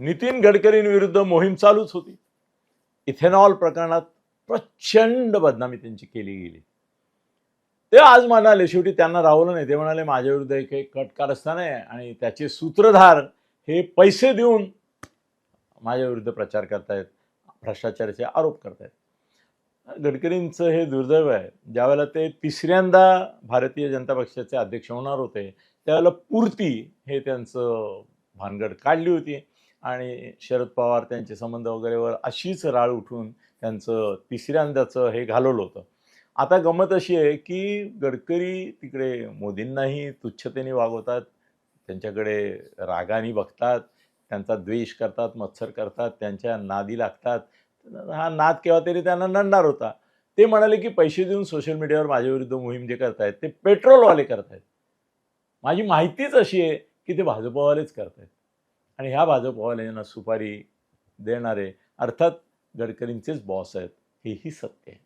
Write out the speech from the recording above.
नितीन गडकरींविरुद्ध मोहीम चालूच होती. इथेनॉल प्रकरणात प्रचंड बदनामी त्यांची केली गेली. ते आज म्हणाले शेवटी त्यांना राहवलं नाही ते म्हणाले माझ्या विरुद्ध एक एक कट असताना आहे आणि त्याचे सूत्रधार हे पैसे देऊन माझ्या विरुद्ध प्रचार करतायत भ्रष्टाचाराचे आरोप करतायत. गडकरींचं हे दुर्दैव आहे. ज्यावेळेला ते तिसऱ्यांदा भारतीय जनता पक्षाचे अध्यक्ष होणार होते त्यावेळेला पूर्ती हे त्यांचं भानगड काढली होती. आणि शरद पवार त्यांचे संबंध वगैरेवर अशीच राळ उठून त्यांचं तिसऱ्यांदाचं हे घालवलं होतं. आता गमत अशी आहे की गडकरी तिकडे मोदींनाही तुच्छतेने वागवतात त्यांच्याकडे रागाने बघतात त्यांचा द्वेष करतात मत्सर करतात त्यांच्या नादी लागतात. हा नाद केव्हा तरी त्यांना नडणार होता. ते म्हणाले की पैसे देऊन सोशल मीडियावर माझ्याविरुद्ध मोहीम जे करतायत ते पेट्रोलवाले करतायत. माझी माहितीच अशी आहे की ते भाजपवालेच करतायत. आणि ह्या भाजपवाल्यांना सुपारी देणारे अर्थात गडकरींचेच बॉस आहेत हेही सत्य आहे.